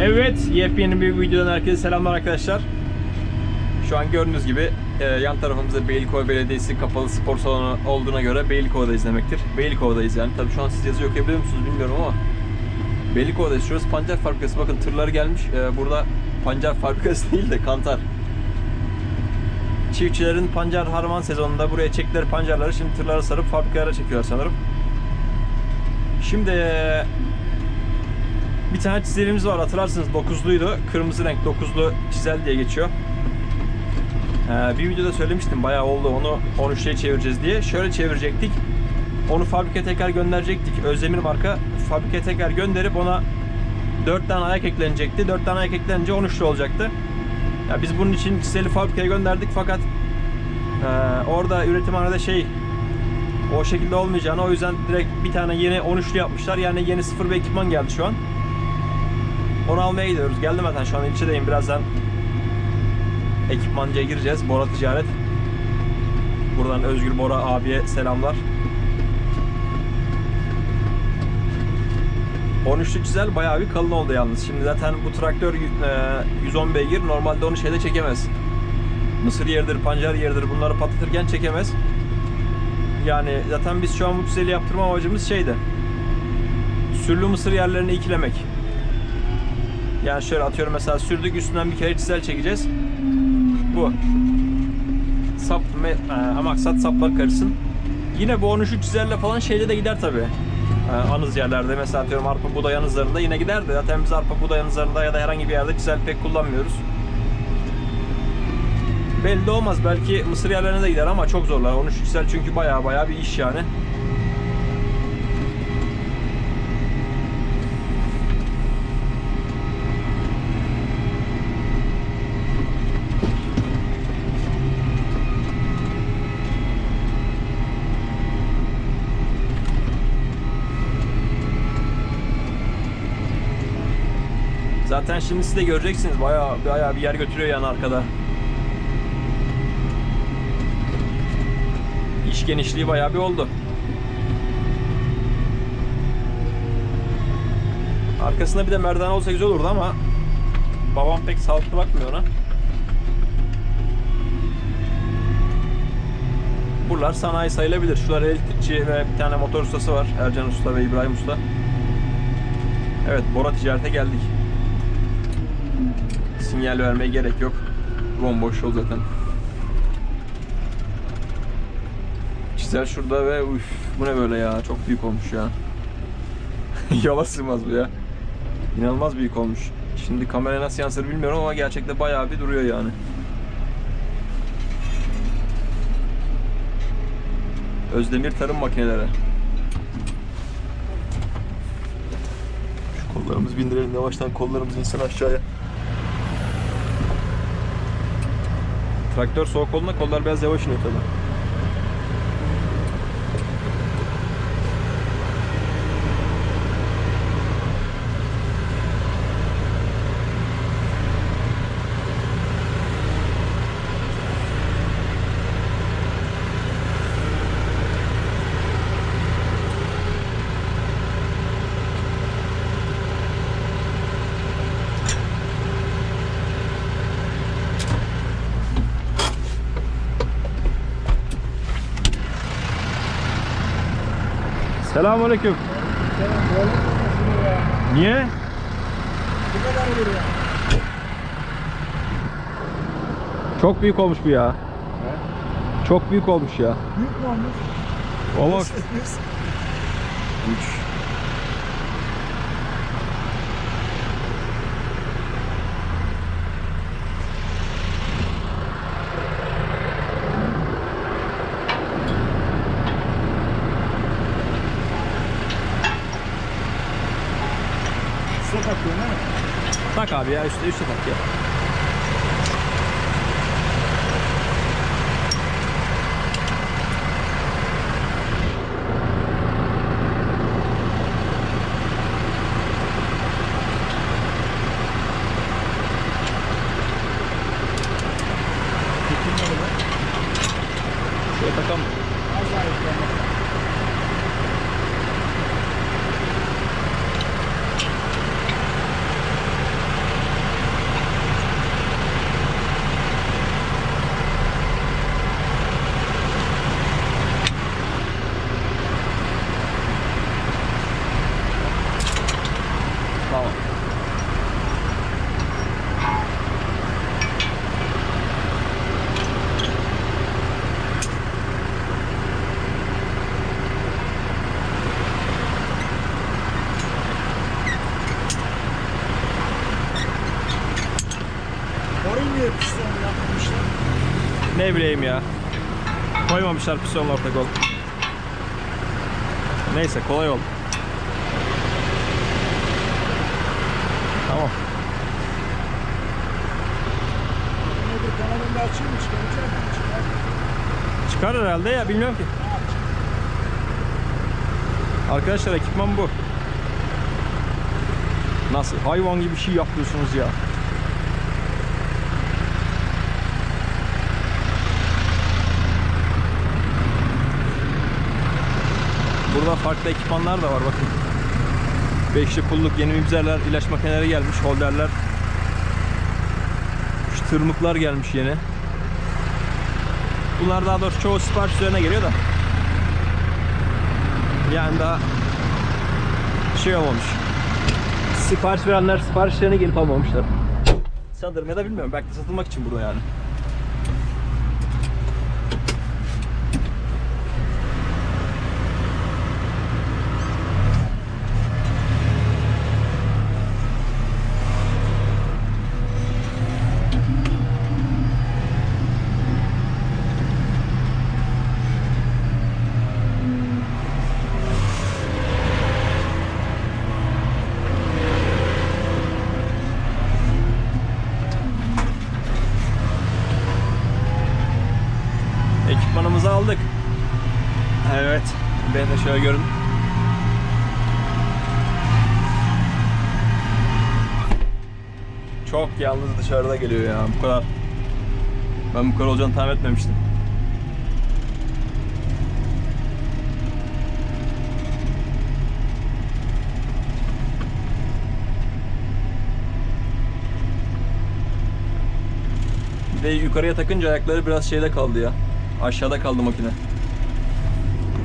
Evet, yepyeni bir videodan herkese selamlar arkadaşlar. Şu an gördüğünüz gibi e, yan tarafımızda Beylikova Belediyesi kapalı spor salonu olduğuna göre Beylikova'dayız demektir. Beylikova'dayız yani. Tabii şu an siz yazı okuyabiliyor musunuz bilmiyorum ama Beylikova'dayız. Şurası pancar fabrikası. Bakın tırlar gelmiş. E, burada pancar fabrikası değil de kantar. Çiftçilerin pancar harman sezonunda buraya çektiler pancarları şimdi tırlara sarıp fabrikalara çekiyorlar sanırım. Şimdi bir tane çizelimiz var hatırlarsınız dokuzluydu. Kırmızı renk dokuzlu çizel diye geçiyor. Ee, bir videoda söylemiştim bayağı oldu onu 13'e çevireceğiz diye. Şöyle çevirecektik. Onu fabrikaya tekrar gönderecektik. Özdemir marka fabrikaya tekrar gönderip ona 4 tane ayak eklenecekti. 4 tane ayak eklenince 13'lü olacaktı. Ya biz bunun için çizeli fabrikaya gönderdik fakat e, orada üretimhanede şey o şekilde olmayacağını o yüzden direkt bir tane yeni 13'lü yapmışlar. Yani yeni sıfır bir ekipman geldi şu an. Onu almaya gidiyoruz. Geldim zaten şu an ilçedeyim. Birazdan ekipmancıya gireceğiz. Bora Ticaret. Buradan Özgür Bora abiye selamlar. 13'lü çizel bayağı bir kalın oldu yalnız. Şimdi zaten bu traktör e, 110 beygir. Normalde onu şeyde çekemez. Mısır yeridir, pancar yeridir bunları patlatırken çekemez. Yani zaten biz şu an bu çizeli yaptırma amacımız şeydi. Sürlü mısır yerlerini ikilemek. Yani şöyle atıyorum mesela sürdük üstünden bir kere çizel çekeceğiz. Bu. Sap, me, e, maksat saplar karışsın. Yine bu 13 çizerle falan şeyde de gider tabi. E, anız yerlerde mesela atıyorum arpa buğday anızlarında yine gider de zaten biz arpa buğday anızlarında ya da herhangi bir yerde çizel pek kullanmıyoruz. Belli olmaz belki mısır yerlerine de gider ama çok zorlar. 13 çizel çünkü baya baya bir iş yani. Zaten şimdi siz de göreceksiniz bayağı bayağı bir yer götürüyor yani arkada. İş genişliği bayağı bir oldu. Arkasında bir de merdiven olsa güzel olurdu ama babam pek sağlıklı bakmıyor ona. Buralar sanayi sayılabilir. Şular elektrikçi ve bir tane motor ustası var. Ercan Usta ve İbrahim Usta. Evet, Bora Ticaret'e geldik. Sinyal vermeye gerek yok. Bomboş yol zaten. Çizer şurada ve üf, bu ne böyle ya? Çok büyük olmuş ya. Yola sığmaz bu ya. İnanılmaz büyük olmuş. Şimdi kamera nasıl yansır bilmiyorum ama gerçekte bayağı bir duruyor yani. Özdemir Tarım Makineleri. Şu kollarımızı bindirelim yavaştan kollarımız insin aşağıya. Traktör soğuk olduğunda kollar biraz yavaş iniyor tabii. Selamun aleyküm. Niye? Çok büyük olmuş bu ya. Çok büyük olmuş ya. Büyük mü olmuş? Olmuş. Abi ya üstte üstte tak ya. Şöyle takalım. Az daha ekleyelim. Tamam. Orayı niye piston yapmışlar? Ne bileyim ya. Koymamışlar pistonla orta kol. Neyse kolay oldu. Tamam. Kanalında açayım mı. Çıkar herhalde ya bilmiyorum ki. Arkadaşlar ekipman bu. Nasıl? Hayvan gibi bir şey yapıyorsunuz ya. Burada farklı ekipmanlar da var bakın. Beşli pulluk yeni mibzerler, ilaç makineleri gelmiş, holderler. Şu tırmıklar gelmiş yeni. Bunlar daha doğrusu çoğu sipariş üzerine geliyor da. Yani daha şey olmamış. Sipariş verenler siparişlerine gelip almamışlar. Sanırım ya da bilmiyorum. Belki de satılmak için burada yani. Ekipmanımızı aldık. Evet. Ben de şöyle görün. Çok yalnız dışarıda geliyor ya. Bu kadar. Ben bu kadar olacağını tahmin etmemiştim. Bir yukarıya takınca ayakları biraz şeyde kaldı ya. Aşağıda kaldı makine.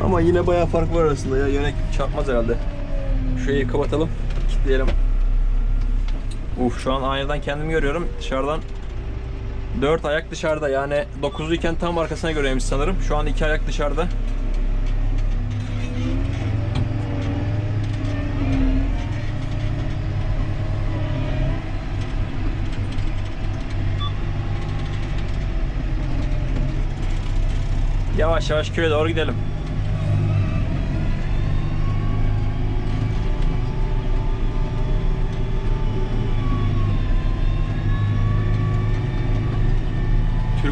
Ama yine bayağı fark var arasında ya. Yönek çarpmaz herhalde. Şurayı kapatalım. kilitleyelim. Uf şu an aynadan kendimi görüyorum. Dışarıdan 4 ayak dışarıda. Yani 9'luyken tam arkasına göreymiş sanırım. Şu an 2 ayak dışarıda. Yavaş yavaş köye doğru gidelim.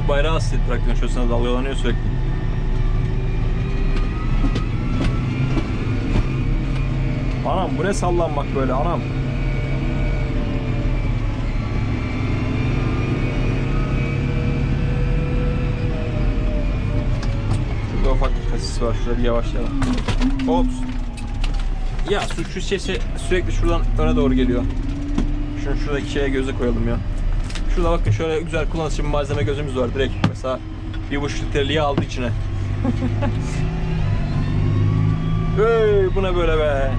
Türk bayrağı asılı traktörün şosuna dalgalanıyor sürekli. Anam bu ne sallanmak böyle anam. Şurada ufak bir kasis var. Şurada bir yavaşlayalım. Ops. Ya su şu sesi sürekli şuradan öne doğru geliyor. Şunu şuradaki şeye göze koyalım ya. Şurada bakın şöyle güzel kullanışlı bir malzeme gözümüz var. Direkt mesela bir buçuk litreliği aldı içine. hey, bu ne böyle be?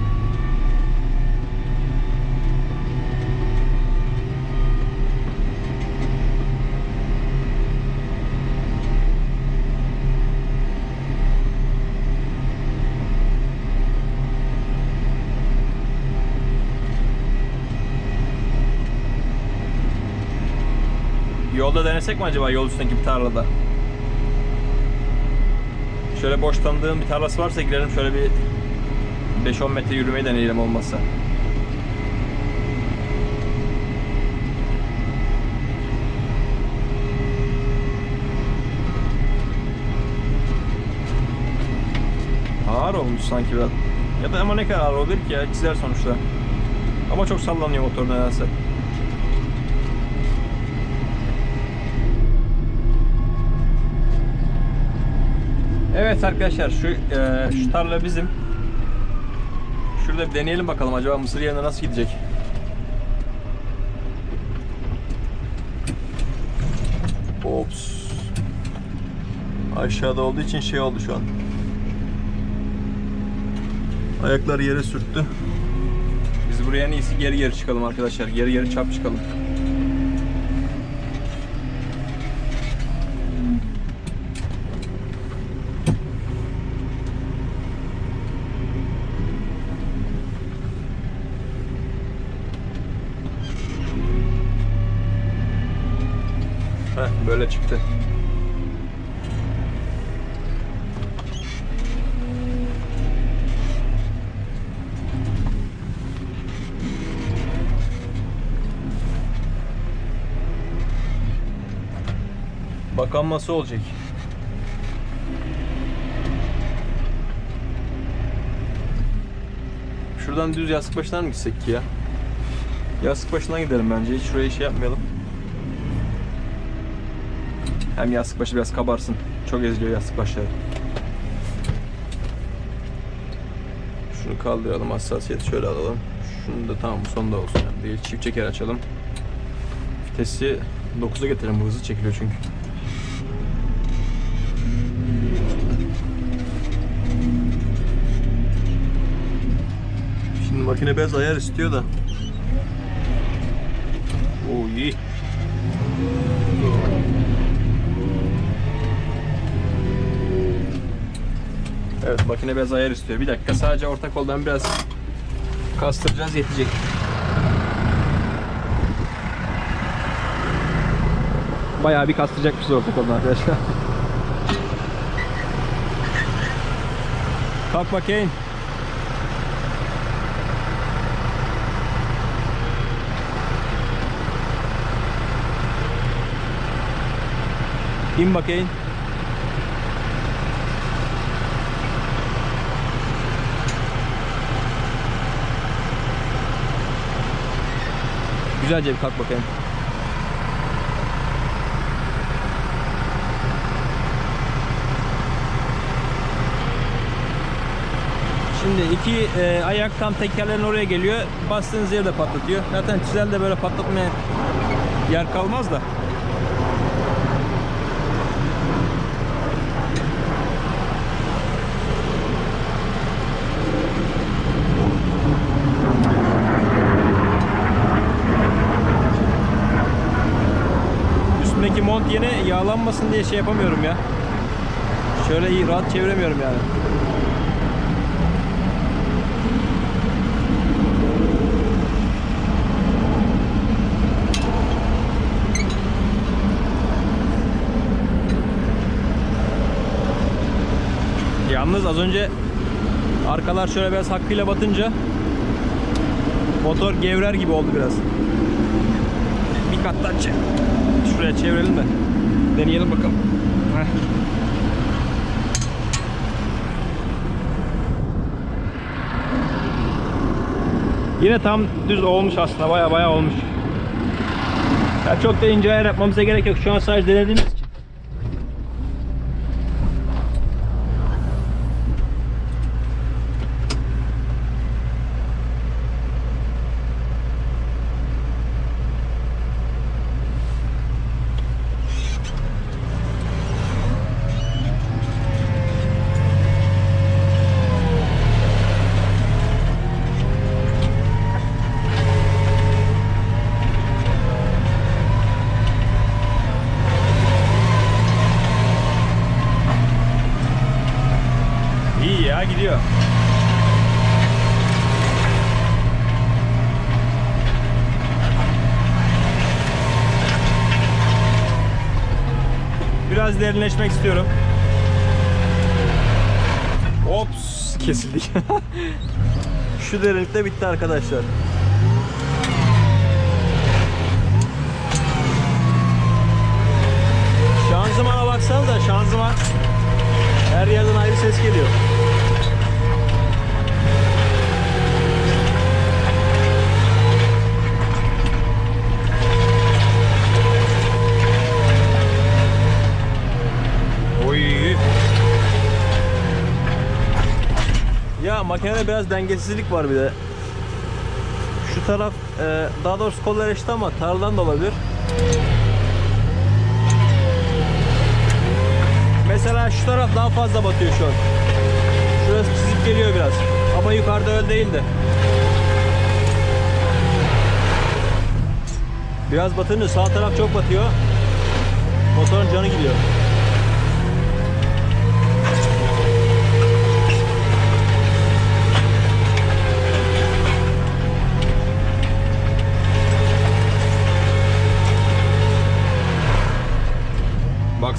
Yolda denesek mi acaba yol üstündeki bir tarlada? Şöyle boş tanıdığım bir tarlası varsa girelim şöyle bir 5-10 metre yürümeyi deneyelim olmazsa. Ağır olmuş sanki biraz. Ya da ama ne kadar ağır olur ki ya çizer sonuçta. Ama çok sallanıyor motor nedense. Evet arkadaşlar şu e, şu tarla bizim. Şurada bir deneyelim bakalım acaba mısır yerine nasıl gidecek. Ops. Aşağıda olduğu için şey oldu şu an. Ayaklar yere sürttü. Biz buraya en iyisi geri geri çıkalım arkadaşlar. Geri geri çap çıkalım. Heh, böyle çıktı. Bakan olacak? Şuradan düz yastık başından mı gitsek ki ya? Yastık başından gidelim bence. Hiç şuraya şey yapmayalım. Hem yastık başı biraz kabarsın. Çok eziliyor yastık başları. Şunu kaldıralım. Hassasiyeti şöyle alalım. Şunu da tamam bu sonda olsun. Yani değil. Çift çeker açalım. Vitesi 9'a getirelim. Bu hızlı çekiliyor çünkü. Şimdi makine biraz ayar istiyor da. Oo iyi. Makine biraz ayar istiyor. Bir dakika sadece orta koldan biraz kastıracağız yetecek. Bayağı bir kastıracakmışız orta koldan arkadaşlar. Kalk bakayım. İn bakayım. Güzelce bir kalk bakayım. Şimdi iki e, ayak tam tekerlerin oraya geliyor. Bastığınız yerde patlatıyor. Zaten çizelde böyle patlatmaya yer kalmaz da. Üstündeki mont yine yağlanmasın diye şey yapamıyorum ya. Şöyle iyi rahat çeviremiyorum yani. Yalnız az önce arkalar şöyle biraz hakkıyla batınca motor gevrer gibi oldu biraz. Bir kattan çek. Şuraya çevirelim de deneyelim bakalım. Yine tam düz olmuş aslında baya baya olmuş. Ya çok da ince ayar yapmamıza gerek yok. Şu an sadece denediğimiz için. İyi ya gidiyor. Biraz derinleşmek istiyorum. Ops kesildik. Şu derinlikte bitti arkadaşlar. Şanzımana baksanıza şanzıman her yerden ayrı ses geliyor. biraz dengesizlik var bir de. Şu taraf e, daha doğrusu kollar eşit ama tarladan da olabilir. Mesela şu taraf daha fazla batıyor şu an. Şurası çizip geliyor biraz. Ama yukarıda öyle değildi. Biraz batınca sağ taraf çok batıyor. Motorun canı gidiyor.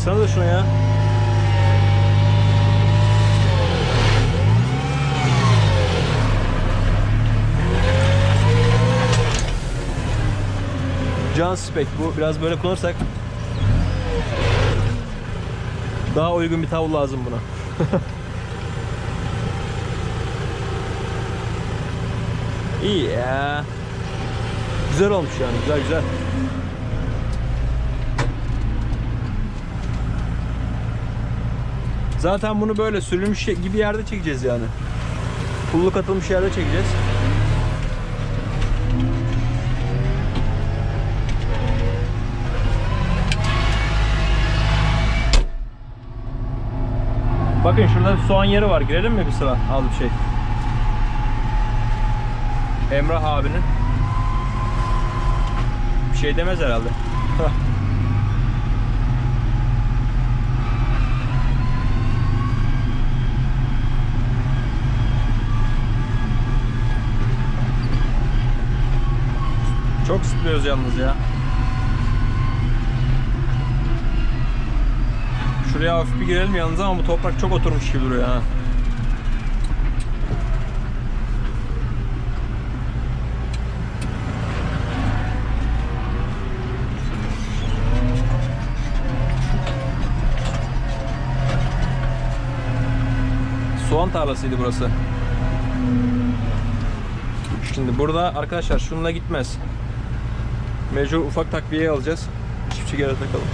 Baksana da şuna ya. Can spek bu. Biraz böyle kullanırsak daha uygun bir tavuk lazım buna. İyi ya. Güzel olmuş yani. Güzel güzel. Zaten bunu böyle sürülmüş gibi yerde çekeceğiz yani. Pulluk atılmış yerde çekeceğiz. Bakın şurada soğan yeri var. Girelim mi bir sıra? Al bir şey. Emrah abinin. Bir şey demez herhalde. Çok sıkılıyoruz yalnız ya. Şuraya hafif bir girelim yalnız ama bu toprak çok oturmuş gibi duruyor ha. Soğan tarlasıydı burası. Şimdi burada arkadaşlar şununla gitmez. Mecbur ufak takviye alacağız. Çiftçi geri takalım.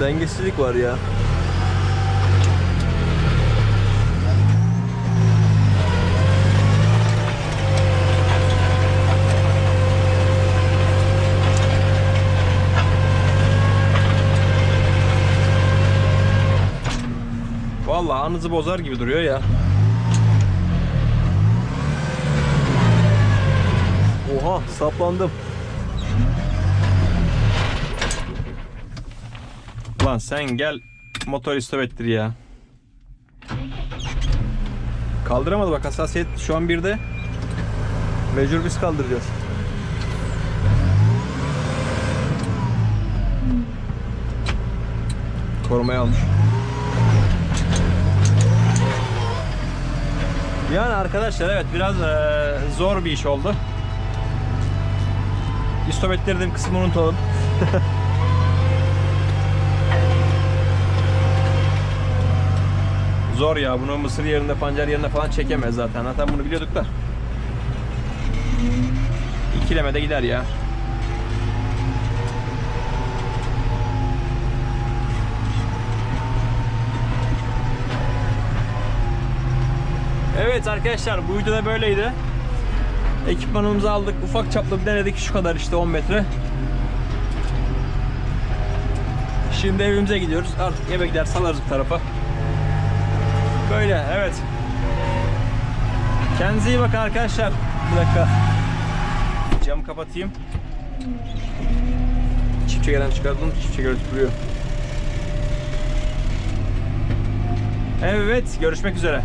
Dengesizlik var ya. Anızı bozar gibi duruyor ya. Oha saplandım. Lan sen gel motor istop ettir ya. Kaldıramadı bak hassasiyet şu an birde. Mecbur biz kaldıracağız. Korumaya almış. Yani arkadaşlar evet biraz eee, zor bir iş oldu. İstop ettirdiğim kısmı unutalım. Zor ya bunu mısır yerinde pancar yerinde falan çekemez zaten. Zaten bunu biliyorduk da. İkileme de gider ya. Evet arkadaşlar bu videoda böyleydi. Ekipmanımızı aldık. Ufak çaplı bir denedik şu kadar işte 10 metre. Şimdi evimize gidiyoruz. Artık eve gider salarız bu tarafa. Böyle evet. Kendinize iyi bakın arkadaşlar. Bir dakika. Camı kapatayım. Çiftçe gelen çıkardım. Çiftçe görüntü duruyor. Evet görüşmek üzere.